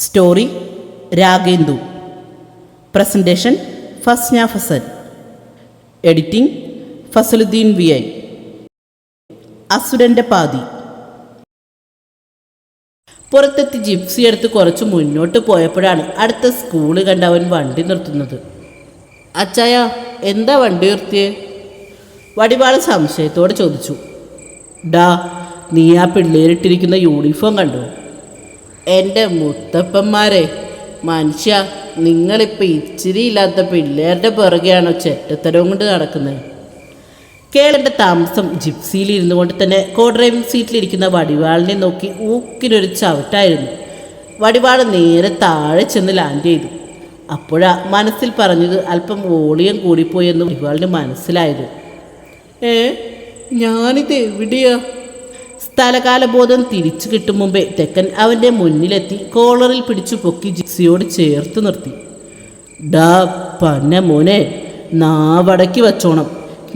Story Ragendu. Presentation Fasna Fasal. Editing Fasaluddin V I. അസുരന്റെ പാതി. പുറത്തെത്തി gypsy എടുത്ത് കുറച്ച് മുന്നോട്ട് പോയപ്പോഴാണ് അടുത്ത സ്കൂൾ കണ്ട് അവൻ വണ്ടി നിർത്തുന്നത്. അച്ചായ എന്താ വണ്ടി നിർത്തിയേ? വടിവാൾ സംശയത്തോടെ ചോദിച്ചു. ഡാ നീ ആ പിള്ളേരിട്ടിരിക്കുന്ന യൂണിഫോം കണ്ടോ? എന്റെ മുത്തപ്പന്മാരെ. മനുഷ്യ നിങ്ങളിപ്പോൾ ഇച്ചിരി ഇല്ലാത്ത പിള്ളേരുടെ പിറകെയാണോ ചെറ്റത്തരവും കൊണ്ട് നടക്കുന്നത് കേളന്റെ താമസം ജിപ്സിയിൽ ഇരുന്നു കൊണ്ട് തന്നെ കോ ഡ്രൈവിംഗ് സീറ്റിലിരിക്കുന്ന വടിവാളിനെ നോക്കി ഊക്കിനൊരു ചവിട്ടായിരുന്നു. വടിവാൾ നേരെ താഴെ ചെന്ന് ലാൻഡ് ചെയ്തു. അപ്പോഴാ മനസ്സിൽ പറഞ്ഞത് അല്പം വോളിയം കൂടിപ്പോയെന്ന് വടിവാളിന് മനസ്സിലായത്. ഏ? ഞാനിത് എവിടെയാ സ്ഥലകാലബോധം തിരിച്ചു കിട്ടും മുമ്പേ തെക്കൻ അവന്റെ മുന്നിലെത്തി കോളറിൽ പിടിച്ചു പൊക്കി ജിപ്സിയോട് ചേർത്ത് നിർത്തി. ഡാ പന്ന മോനെ നാവടക്കി വച്ചോണം.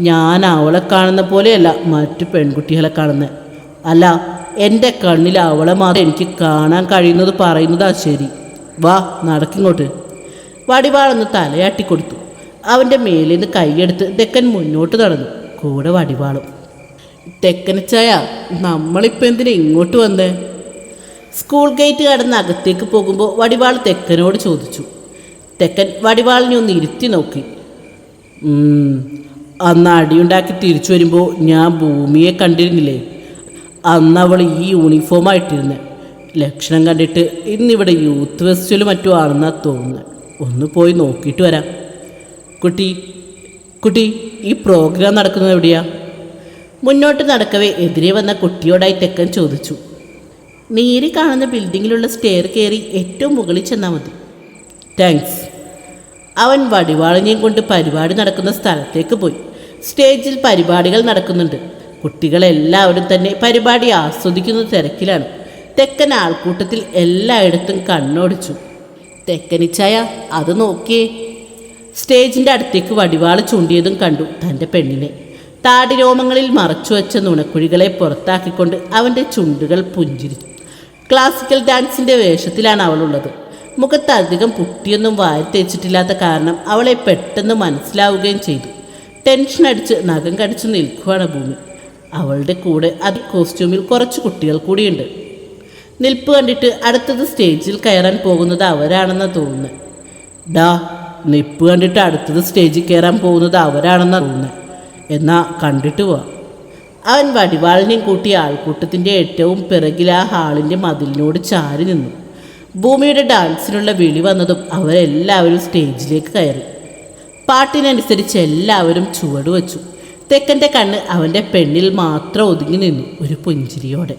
ഞാൻ അവളെ കാണുന്ന പോലെയല്ല മറ്റു പെൺകുട്ടികളെ കാണുന്നത് അല്ല എന്റെ കണ്ണിൽ അവളെ മാത്രം എനിക്ക് കാണാൻ കഴിയുന്നത് പറയുന്നതാ ശരി. വാ നടക്കിങ്ങോട്ട്. വടിവാളൊന്ന് തലയാട്ടിക്കൊടുത്തു. അവന്റെ മേലിൽ നിന്ന് കൈയെടുത്ത് തെക്കൻ മുന്നോട്ട് നടന്നു. കൂടെ വടിവാളും. തെക്കനച്ചായ നമ്മളിപ്പോൾ എന്തിനാ ഇങ്ങോട്ട് വന്നേ? സ്കൂൾ ഗേറ്റ് കടന്ന് അകത്തേക്ക് പോകുമ്പോൾ വടിവാൾ തെക്കനോട് ചോദിച്ചു. തെക്കൻ വടിവാളിനെ ഒന്ന് ഇരുത്തി നോക്കി. "ഉം, അന്ന് അടിയുണ്ടാക്കി തിരിച്ചു വരുമ്പോൾ ഞാൻ ഭൂമിയെ കണ്ടിരുന്നില്ലേ? അന്ന് അവൾ ഈ യൂണിഫോം ആയിട്ടിരുന്നത് ലക്ഷണം കണ്ടിട്ട് ഇന്നിവിടെ യൂത്ത് ഫെസ്റ്റിവൽ മറ്റോ ആണെന്നാണ് തോന്നുന്നത് ഒന്ന് പോയി നോക്കിയിട്ട് വരാം. കുട്ടി കുട്ടി ഈ പ്രോഗ്രാം നടക്കുന്നത് എവിടെയാ? മുന്നോട്ട് നടക്കവേ. എതിരെ വന്ന കുട്ടിയോടായി തെക്കൻ ചോദിച്ചു. നേരി കാണുന്ന ബിൽഡിങ്ങിലുള്ള സ്റ്റെയർ കയറി ഏറ്റവും മുകളിൽ ചെന്നാൽ മതി. താങ്ക്സ് അവൻ വടിവാളിനെയും കൊണ്ട് പരിപാടി നടക്കുന്ന സ്ഥലത്തേക്ക് പോയി. സ്റ്റേജിൽ പരിപാടികൾ നടക്കുന്നുണ്ട്. കുട്ടികളെല്ലാവരും തന്നെ പരിപാടി ആസ്വദിക്കുന്ന തിരക്കിലാണ്. തെക്കൻ ആൾക്കൂട്ടത്തിൽ എല്ലായിടത്തും കണ്ണോടിച്ചു. തെക്കനിച്ചായ അത് നോക്കിയേ. സ്റ്റേജിന്റെ അടുത്തേക്ക് വടിവാൾ ചൂണ്ടിയതും കണ്ടു തന്റെ പെണ്ണിനെ. താടിരോമങ്ങളിൽ മറച്ചു വെച്ച നുണക്കുഴികളെ പുറത്താക്കിക്കൊണ്ട് അവന്റെ ചുണ്ടുകൾ പുഞ്ചിരിച്ചു. ക്ലാസിക്കൽ ഡാൻസിന്റെ വേഷത്തിലാണ് അവളുള്ളത്. മുഖത്ത് അധികം പുട്ടിയൊന്നും വാരി തേച്ചിട്ടില്ലാത്ത കാരണം അവളെ പെട്ടെന്ന് മനസ്സിലാവുകയും ചെയ്തു. ടെൻഷൻ അടിച്ച് നഖം കടിച്ചു നിൽക്കുകയാണ് ഭൂമി. അവളുടെ കൂടെ അത് കോസ്റ്റ്യൂമിൽ കുറച്ച് കുട്ടികൾ കൂടിയുണ്ട്. നിൽപ്പ് കണ്ടിട്ട് അടുത്തത് സ്റ്റേജിൽ കയറാൻ പോകുന്നത് അവരാണെന്ന് തോന്നുന്നു. ഡാ നിപ്പ് കണ്ടിട്ട് അടുത്തത് സ്റ്റേജിൽ കയറാൻ പോകുന്നത് അവരാണെന്ന് തോന്നുന്നത് എന്നാ കണ്ടിട്ട് വാ അവൻ വടിവാളിനെയും കൂട്ടി ആൾക്കൂട്ടത്തിന്റെ ഏറ്റവും പിറകിൽ ആ ഹാളിന്റെ മതിലിനോട് ചാരി നിന്നു. ഭൂമിയുടെ ഡാൻസിനുള്ള വിളി വന്നതും അവരെല്ലാവരും സ്റ്റേജിലേക്ക് കയറി. പാട്ടിനനുസരിച്ച് എല്ലാവരും ചുവട് വച്ചു. തെക്കന്റെ കണ്ണ് അവന്റെ പെണ്ണിൽ മാത്രം ഒതുങ്ങി നിന്നു ഒരു പുഞ്ചിരിയോടെ.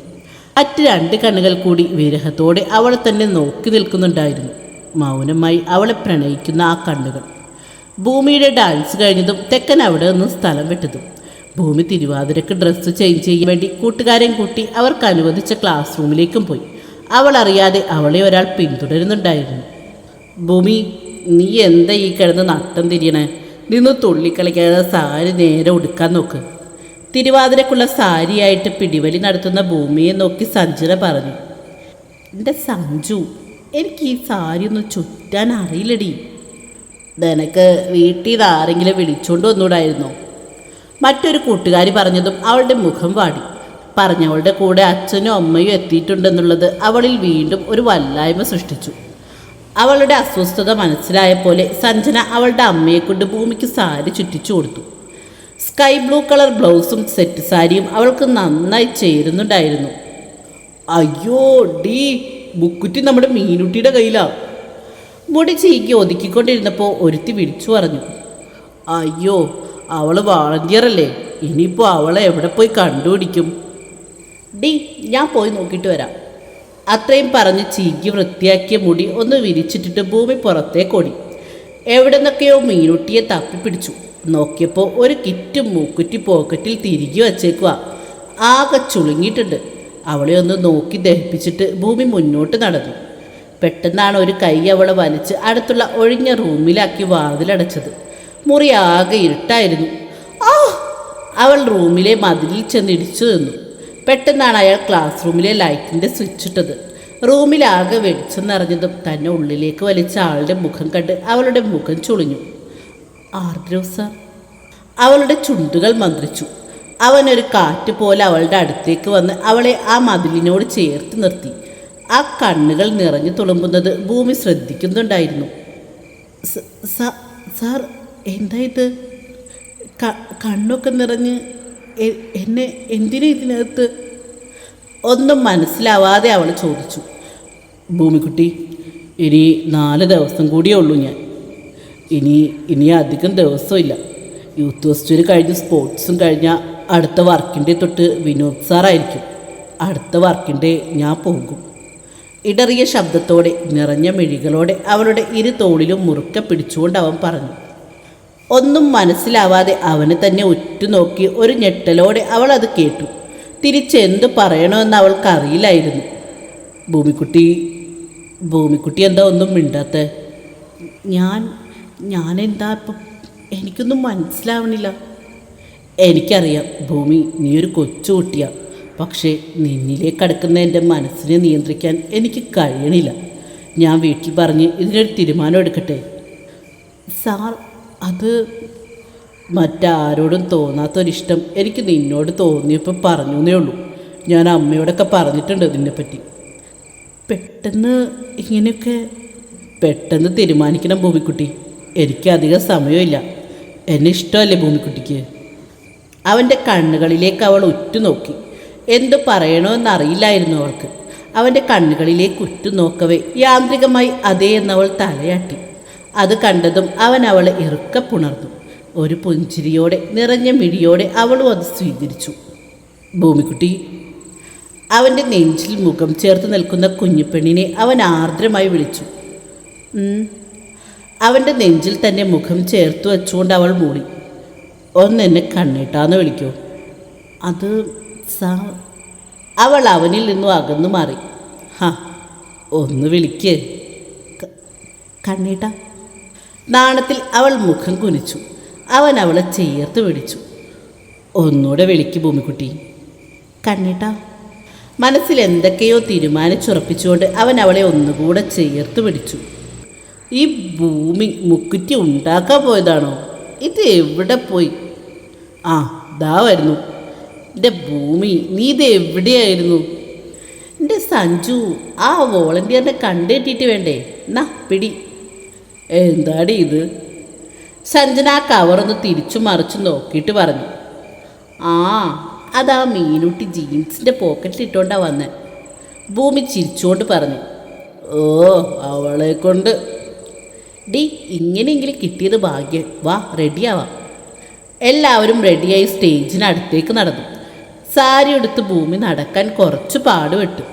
മറ്റ് രണ്ട് കണ്ണുകൾ കൂടി വിരഹത്തോടെ അവളെ തന്നെ നോക്കി നിൽക്കുന്നുണ്ടായിരുന്നു. മൗനമായി അവളെ പ്രണയിക്കുന്ന ആ കണ്ണുകൾ. ഭൂമിയുടെ ഡാൻസ് കഴിഞ്ഞതും തെക്കൻ അവിടെ നിന്ന് സ്ഥലം വിട്ടതും. ഭൂമി തിരുവാതിരക്ക് ഡ്രസ്സ് ചേഞ്ച് ചെയ്യാൻ വേണ്ടി കൂട്ടുകാരെയും കൂട്ടി അവർക്ക് അനുവദിച്ച ക്ലാസ് റൂമിലേക്കും പോയി. അവൾ അറിയാതെ അവളെ ഒരാൾ പിന്തുടരുന്നുണ്ടായിരുന്നു. ഭൂമി നീ എന്താ ഈ കിടന്ന് നട്ടം തിരിയണേ? നിന്ന് തുള്ളിക്കളിക്കാതെ സാരി നേരെ ഉടുക്കാൻ നോക്ക്. തിരുവാതിരക്കുള്ള സാരിയായിട്ട് പിടിവലി നടത്തുന്ന ഭൂമിയെ നോക്കി സഞ്ജന പറഞ്ഞു എന്റെ സഞ്ജു എനിക്ക് ഈ സാരി ഒന്ന് ചുറ്റാൻ അറിയില്ലടി. നിനക്ക് വീട്ടിൽ നിന്ന് ആരെങ്കിലും വിളിച്ചുകൊണ്ട് വന്നൂടായിരുന്നോ? മറ്റൊരു കൂട്ടുകാരി പറഞ്ഞതും അവളുടെ മുഖം വാടി. പറഞ്ഞവളുടെ കൂടെ അച്ഛനും അമ്മയും എത്തിയിട്ടുണ്ടെന്നുള്ളത് അവളിൽ വീണ്ടും ഒരു വല്ലായ്മ സൃഷ്ടിച്ചു. അവളുടെ അസ്വസ്ഥത മനസ്സിലായ പോലെ സഞ്ജന അവളുടെ അമ്മയെ കൊണ്ട് ഭൂമിക്ക് സാരി ചുറ്റിച്ചു കൊടുത്തു. സ്കൈ ബ്ലൂ കളർ ബ്ലൗസും സെറ്റ് സാരിയും അവൾക്ക് നന്നായി ചേരുന്നുണ്ടായിരുന്നു. അയ്യോ ഡീ ബുക്കുറ്റി നമ്മുടെ മീനുട്ടിയുടെ കയ്യിലാ. മുടി ചീക്കി ഒതുക്കിക്കൊണ്ടിരുന്നപ്പോൾ ഒരുത്തി വിളിച്ചു പറഞ്ഞു അയ്യോ അവൾ വാളണ്ടിയർ അല്ലേ ഇനിയിപ്പോൾ അവളെ എവിടെ പോയി കണ്ടുപിടിക്കും? ഡി ഞാൻ പോയി നോക്കിയിട്ട് വരാം. അത്രയും പറഞ്ഞ് ചീക്കി വൃത്തിയാക്കിയ മുടി ഒന്ന് വിരിച്ചിട്ടിട്ട് ഭൂമി പുറത്തേക്കോടി. എവിടെ നിന്നൊക്കെയോ മീനുട്ടിയെ തപ്പിപ്പിടിച്ചു. നോക്കിയപ്പോൾ ഒരു കിറ്റ് മൂക്കുറ്റി പോക്കറ്റിൽ തിരികെ വച്ചേക്കുക ആകെ ചുളുങ്ങിയിട്ടുണ്ട്. അവളെ ഒന്ന് നോക്കി ദഹിപ്പിച്ചിട്ട് ഭൂമി മുന്നോട്ട് നടന്നു. പെട്ടെന്നാണ് ഒരു കൈ അവളെ വലിച്ച് അടുത്തുള്ള ഒഴിഞ്ഞ റൂമിലാക്കി വാതിലടച്ചത്. മുറി ആകെ ഇരുട്ടായിരുന്നു. അവൾ റൂമിലെ മതിലിൽ ചെന്ന് ഇടിച്ചു നിന്നു. പെട്ടെന്നാണ് അയാൾ ക്ലാസ് റൂമിലെ ലൈറ്റിന്റെ സ്വിച്ച് ഇട്ടത്. റൂമിലാകെ വെളിച്ചം നിറഞ്ഞതും തന്നെ ഉള്ളിലേക്ക് വലിച്ച ആളുടെ മുഖം കണ്ട് അവളുടെ മുഖം ചുളിഞ്ഞു. ആർദ്രവ് സാർ? അവളുടെ ചുണ്ടുകൾ മന്ത്രിച്ചു. അവനൊരു കാറ്റ് പോലെ അവളുടെ അടുത്തേക്ക് വന്ന് അവളെ ആ മതിലിനോട് ചേർത്ത് നിർത്തി. ആ കണ്ണുകൾ നിറഞ്ഞു തുളുമ്പുന്നത് ഭൂമി ശ്രദ്ധിക്കുന്നുണ്ടായിരുന്നു. സാർ എന്താ കണ്ണൊക്കെ നിറഞ്ഞ് എന്നെ എന്തിനാ ഇതിനകത്ത്? ഒന്നും മനസ്സിലാവാതെ അവൾ ചോദിച്ചു. ഭൂമിക്കുട്ടി ഇനി നാല് ദിവസം കൂടിയേ ഉള്ളൂ ഞാൻ. ഇനി ഇനി അധികം ദിവസമില്ല. യൂത്ത് ഫെസ്റ്റിവൽ കഴിഞ്ഞ് സ്പോർട്സും കഴിഞ്ഞ അടുത്ത വർക്കിന്റെ തൊട്ട് വിനോദ് സാറായിരിക്കും. അടുത്ത വർക്കിന്റെ ഞാൻ പോകും. ഇടറിയ ശബ്ദത്തോടെ നിറഞ്ഞ മിഴികളോടെ അവളുടെ ഇരു തോളിലും മുറുക്കെ പിടിച്ചുകൊണ്ട് അവൻ പറഞ്ഞു ഒന്നും മനസ്സിലാവാതെ അവനെ തന്നെ ഉറ്റുനോക്കി ഒരു ഞെട്ടലോടെ അവൾ അത് കേട്ടു. തിരിച്ചെന്ത് പറയണമെന്ന് അവൾക്ക് അറിയില്ലായിരുന്നു. ഭൂമിക്കുട്ടി ഭൂമിക്കുട്ടി എന്താ ഒന്നും മിണ്ടാത്ത? ഞാൻ ഞാൻ എന്താ ഇപ്പം? എനിക്കൊന്നും മനസ്സിലാവണില്ല. എനിക്കറിയാം ഭൂമി നീ ഒരു കൊച്ചുകുട്ടിയാ. പക്ഷേ നിന്നിലേക്ക് അടുക്കുന്ന എന്റെ മനസ്സിനെ നിയന്ത്രിക്കാൻ എനിക്ക് കഴിയണില്ല. ഞാൻ വീട്ടിൽ പറഞ്ഞ് ഇതിനൊരു തീരുമാനം എടുക്കട്ടെ? സാർ അത് മറ്റാരോടും തോന്നാത്തൊരിഷ്ടം എനിക്ക് നിന്നോട് തോന്നിയപ്പോൾ പറഞ്ഞു എന്നേ ഉള്ളൂ. ഞാൻ അമ്മയോടൊക്കെ പറഞ്ഞിട്ടുണ്ട് ഇതിനെപ്പറ്റി പെട്ടെന്ന് ഇങ്ങനെയൊക്കെ പെട്ടെന്ന് തീരുമാനിക്കണം ഭൂമിക്കുട്ടി. എനിക്ക് അധികം സമയമില്ല. എന്നെ ഇഷ്ടമല്ലേ ഭൂമിക്കുട്ടിക്ക്? അവന്റെ കണ്ണുകളിലേക്ക് അവൾ ഉറ്റുനോക്കി. എന്തു പറയണമെന്നറിയില്ലായിരുന്നു അവൾക്ക്. അവന്റെ കണ്ണുകളിലേക്ക് ഉറ്റുനോക്കവേ യാന്ത്രികമായി അതേ എന്നവൾ തലയാട്ടി. അത് കണ്ടതും അവൻ അവളെ ഇറുക്ക പുണർന്നു. ഒരു പുഞ്ചിരിയോടെ നിറഞ്ഞ മിഴിയോടെ അവളും അത് സ്വീകരിച്ചു. ഭൂമിക്കുട്ടി അവന്റെ നെഞ്ചിൽ മുഖം ചേർത്ത് നിൽക്കുന്ന കുഞ്ഞുപെണ്ണിനെ അവൻ ആർദ്രമായി വിളിച്ചു. അവന്റെ നെഞ്ചിൽ തന്നെ മുഖം ചേർത്ത് വെച്ചുകൊണ്ട് അവൾ മൂളി. ഒന്ന് എന്നെ കണ്ണിട്ടാന്ന് വിളിക്കോ. അത് സാ. അവൾ അവനിൽ നിന്നും അകന്നു മാറി. ഹാ ഒന്ന് വിളിക്ക്. കണ്ണീട്ട. നാണത്തിൽ അവൾ മുഖം കുനിച്ചു. അവൻ അവളെ ചേർത്ത് പിടിച്ചു. ഒന്നുകൂടെ വിളിക്ക് ഭൂമിക്കുട്ടി. കണ്ണീട്ട. മനസ്സിൽ എന്തൊക്കെയോ തീരുമാനിച്ചുറപ്പിച്ചുകൊണ്ട് അവൻ അവളെ ഒന്നുകൂടെ ചേർത്ത് പിടിച്ചു. ഈ ഭൂമി മുക്കുറ്റി ഉണ്ടാക്കാൻ പോയതാണോ? ഇത് എവിടെ പോയി? ആ ദാ വരുന്നു. എന്റെ ഭൂമി നീ ഇത് എവിടെയായിരുന്നു? എന്റെ സഞ്ജു ആ വോളണ്ടിയറിനെ കണ്ടെത്തിയിട്ട് വേണ്ടേ? എന്നാ പിടി. എന്താടി ഇത്? സഞ്ജന ആ കവറൊന്ന് തിരിച്ചു മറിച്ചു നോക്കിയിട്ട് പറഞ്ഞു. ആ അതാ മീനുട്ടി ജീൻസിന്റെ പോക്കറ്റിൽ ഇട്ടുകൊണ്ടാണ് വന്നത് ഭൂമി ചിരിച്ചുകൊണ്ട് പറഞ്ഞു. ഓ അവളെ കൊണ്ട്. ഡി ഇങ്ങനെയെങ്കിലും കിട്ടിയത് ഭാഗ്യം. വാ റെഡിയാവാം എല്ലാവരും റെഡിയായി സ്റ്റേജിനടുത്തേക്ക് നടന്നു. സാരി എടുത്ത് ഭൂമി നടക്കാൻ കുറച്ച് പാടുപെട്ടു.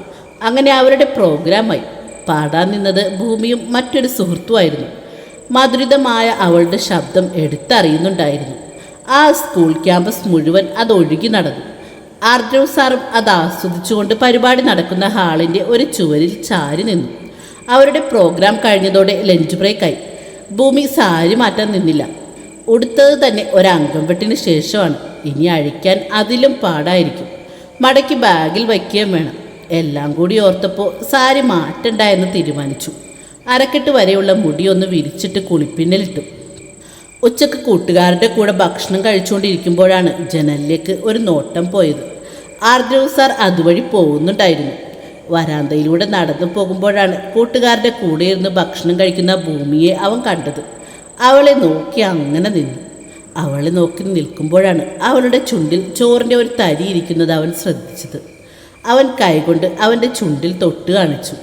അങ്ങനെ അവരുടെ പ്രോഗ്രാമായി പാടാൻ നിന്നത് ഭൂമിയും മറ്റൊരു സുഹൃത്തുമായിരുന്നു മധുരിതമായ അവളുടെ ശബ്ദം എടുത്തറിയുന്നുണ്ടായിരുന്നു. ആ സ്കൂൾ ക്യാമ്പസ് മുഴുവൻ അത് ഒഴുകി നടന്നു. അർജുൻ സാറും അത് ആസ്വദിച്ചുകൊണ്ട് പരിപാടി നടക്കുന്ന ഹാളിന്റെ ഒരു ചുവരിൽ ചാരി നിന്നു. അവരുടെ പ്രോഗ്രാം കഴിഞ്ഞതോടെ ലഞ്ച് ബ്രേക്കായി ഭൂമി സാരി മാറ്റാൻ നിന്നില്ല. ഉടുത്തത് തന്നെ ഒരംഗം വെട്ടിന് ശേഷമാണ്. ഇനി അഴിക്കാൻ അതിലും പാടായിരിക്കും. മടക്കി ബാഗിൽ വയ്ക്കുകയും വേണം. എല്ലാം കൂടി ഓർത്തപ്പോൾ സാരി മാറ്റണ്ട എന്ന് തീരുമാനിച്ചു. അരക്കെട്ട് വരെയുള്ള മുടി ഒന്ന് വിരിച്ചിട്ട് കുളിപ്പിന്നലിട്ടു. ഉച്ചയ്ക്ക് കൂട്ടുകാരുടെ കൂടെ ഭക്ഷണം കഴിച്ചുകൊണ്ടിരിക്കുമ്പോഴാണ് ജനലിലേക്ക് ഒരു നോട്ടം പോയത്. ആർദ്രവ് സാർ അതുവഴി പോകുന്നുണ്ടായിരുന്നു. വരാന്തയിലൂടെ നടന്നു പോകുമ്പോഴാണ് കൂട്ടുകാരുടെ കൂടെ ഇരുന്ന് ഭക്ഷണം കഴിക്കുന്ന ഭൂമിയെ അവൻ കണ്ടത്. അവളെ നോക്കി അങ്ങനെ നിന്നു. അവളെ നോക്കി നിൽക്കുമ്പോഴാണ് അവളുടെ ചുണ്ടിൽ ചോറിന്റെ ഒരു തരി ഇരിക്കുന്നത് അവൻ ശ്രദ്ധിച്ചത്. അവൻ കൈകൊണ്ട് അവന്റെ ചുണ്ടിൽ തൊട്ട് കാണിച്ചു.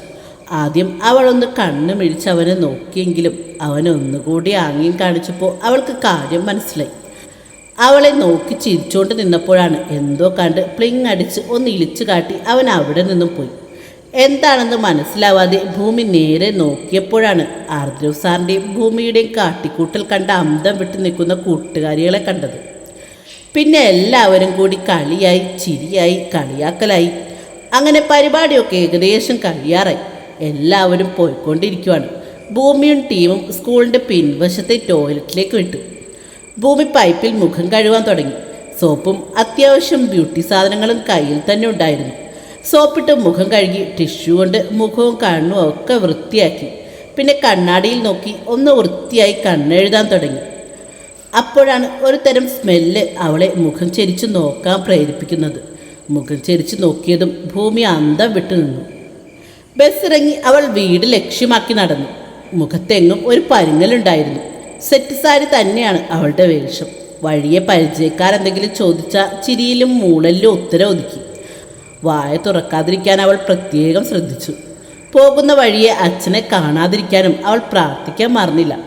ആദ്യം അവളൊന്ന് കണ്ണു മിഴിച്ച് അവനെ നോക്കിയെങ്കിലും അവൻ ഒന്നുകൂടി ആംഗ്യം കാണിച്ചപ്പോൾ അവൾക്ക് കാര്യം മനസ്സിലായി. അവളെ നോക്കി ചിരിച്ചുകൊണ്ട് നിന്നപ്പോഴാണ് എന്തോ കണ്ട് പ്ലിങ് അടിച്ച് ഒന്ന് ഇളിച്ചു കാട്ടി അവൻ അവിടെ നിന്നും പോയി. എന്താണെന്ന് മനസ്സിലാവാതെ ഭൂമി നേരെ നോക്കിയപ്പോഴാണ് ആർദ്രവ് സാറിന്റെയും ഭൂമിയുടെയും കാട്ടിക്കൂട്ടൽ കണ്ട അന്തം വിട്ട് നിൽക്കുന്ന കൂട്ടുകാരികളെ കണ്ടത്. പിന്നെ എല്ലാവരും കൂടി കളിയായി ചിരിയായി കളിയാക്കലായി. അങ്ങനെ പരിപാടിയൊക്കെ ഏകദേശം കഴിയാറായി. എല്ലാവരും പോയിക്കൊണ്ടിരിക്കുവാണ്. ഭൂമിയും ടീമും സ്കൂളിന്റെ പിൻവശത്തെ ടോയ്ലറ്റിലേക്ക് വിട്ടു. ഭൂമി പൈപ്പിൽ മുഖം കഴുകാൻ തുടങ്ങി. സോപ്പും അത്യാവശ്യം ബ്യൂട്ടി സാധനങ്ങളും കയ്യിൽ തന്നെ ഉണ്ടായിരുന്നു. സോപ്പിട്ട് മുഖം കഴുകി ടിഷ്യൂ കൊണ്ട് മുഖവും കണ്ണും ഒക്കെ വൃത്തിയാക്കി. പിന്നെ കണ്ണാടിയിൽ നോക്കി ഒന്ന് വൃത്തിയായി കണ്ണെഴുതാൻ തുടങ്ങി. അപ്പോഴാണ് ഒരു തരം സ്മെല്ല് അവളെ മുഖം ചെരിച്ചു നോക്കാൻ പ്രേരിപ്പിക്കുന്നത്. മുഖം ചെരിച്ചു നോക്കിയതും ഭൂമി അന്തം വിട്ടു നിന്നു. ബസ് ഇറങ്ങി അവൾ വീട് ലക്ഷ്യമാക്കി നടന്നു. മുഖത്തെങ്ങും ഒരു പരിങ്ങലുണ്ടായിരുന്നു സെറ്റ് സാരി തന്നെയാണ് അവളുടെ വേഷം. വഴിയെ പരിചയക്കാരെന്തെങ്കിലും ചോദിച്ചാൽ ചിരിയിലും മൂളലിലും ഉത്തരം ഒതുക്കി വായ തുറക്കാതിരിക്കാൻ അവൾ പ്രത്യേകം ശ്രദ്ധിച്ചു. പോകുന്ന വഴിയെ അച്ഛനെ കാണാതിരിക്കാനും അവൾ പ്രാർത്ഥിക്കാൻ മറന്നില്ല.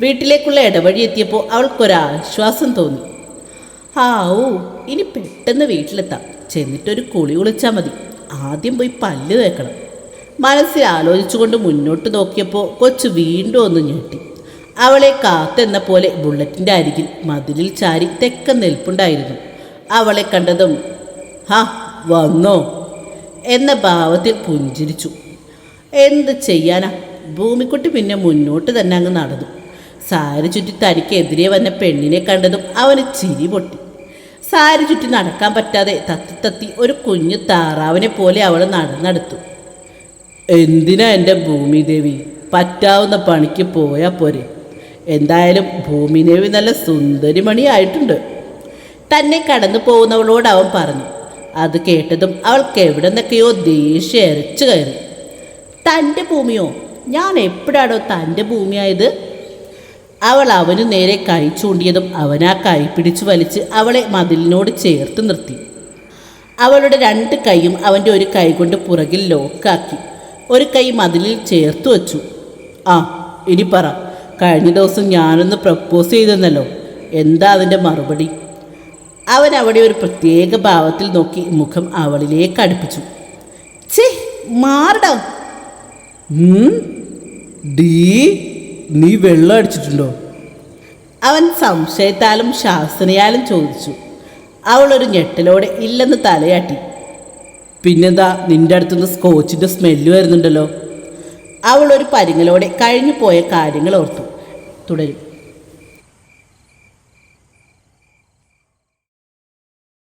വീട്ടിലേക്കുള്ള ഇടവഴി എത്തിയപ്പോൾ അവൾക്കൊരാശ്വാസം തോന്നി. ആ ഓ ഇനി പെട്ടെന്ന് വീട്ടിലെത്താം. ചെന്നിട്ടൊരു കുളി കുളിച്ചാൽ മതി. ആദ്യം പോയി പല്ല് തേക്കണം. മനസ്സിൽ ആലോചിച്ചുകൊണ്ട് മുന്നോട്ട് നോക്കിയപ്പോൾ കൊച്ചു വീണ്ടും ഒന്ന് ഞെട്ടി. അവളെ കാത്തെന്ന പോലെ ബുള്ളറ്റിന്റെ അരികിൽ മതിലിൽ ചാരി തെക്കൻ നിൽപ്പുണ്ടായിരുന്നു. അവളെ കണ്ടതും ഹാ വന്നോ? എന്ന ഭാവത്തിൽ പുഞ്ചിരിച്ചു. എന്ത് ചെയ്യാനാ? ഭൂമിക്കുട്ടി പിന്നെ മുന്നോട്ട് തന്നെ അങ്ങ് നടന്നു. സാരി ചുറ്റി തനിക്കെതിരെ വന്ന പെണ്ണിനെ കണ്ടതും അവന് ചിരി പൊട്ടി. സാരി ചുറ്റി നടക്കാൻ പറ്റാതെ തത്തി തത്തി ഒരു കുഞ്ഞു താറാവിനെ പോലെ അവൾ നടന്നെടുത്തു. എന്തിനാ എന്റെ ഭൂമിദേവി പറ്റാവുന്ന പണിക്ക് പോയാൽ പോരെ. എന്തായാലും ഭൂമിദേവി നല്ല സുന്ദരിമണിയായിട്ടുണ്ട്. തന്നെ കടന്നു പോകുന്നവളോട് അവൻ പറഞ്ഞു അത് കേട്ടതും അവൾക്ക് എവിടെ നിന്നൊക്കെയോ ദേഷ്യം അരച്ചു കയറി. തന്റെ ഭൂമിയോ? ഞാൻ എപ്പോഴാണോ തന്റെ ഭൂമിയായത്? അവൾ അവനു നേരെ കൈ ചൂണ്ടിയതും അവൻ ആ കൈ പിടിച്ചു വലിച്ച് അവളെ മതിലിനോട് ചേർത്ത് നിർത്തി. അവളുടെ രണ്ട് കൈയും അവന്റെ ഒരു കൈ കൊണ്ട് പുറകിൽ ലോക്കാക്കി. ഒരു കൈ മതിലിൽ ചേർത്ത് വച്ചു. ആ ഇനി പറ. കഴിഞ്ഞ ദിവസം ഞാനൊന്ന് പ്രപ്പോസ് ചെയ്തെന്നല്ലോ. എന്താ അതിന്റെ മറുപടി? അവൻ അവിടെ ഒരു പ്രത്യേക ഭാവത്തിൽ നോക്കി മുഖം അവളിലേക്ക് അടുപ്പിച്ചു. ചേ മാറട. ഡീ നീ വെള്ളം അടിച്ചിട്ടുണ്ടോ? അവൻ സംശയത്താലും ശാസനയാലും ചോദിച്ചു. അവളൊരു ഞെട്ടലോടെ ഇല്ലെന്ന് തലയാട്ടി. പിന്നെന്താ നിന്റെ അടുത്തുനിന്ന് സ്കോച്ചിന്റെ സ്മെല്ല് വരുന്നുണ്ടല്ലോ? അവളൊരു പരിങ്ങലോടെ കഴിഞ്ഞു പോയ കാര്യങ്ങൾ ഓർത്തു. തുടരും.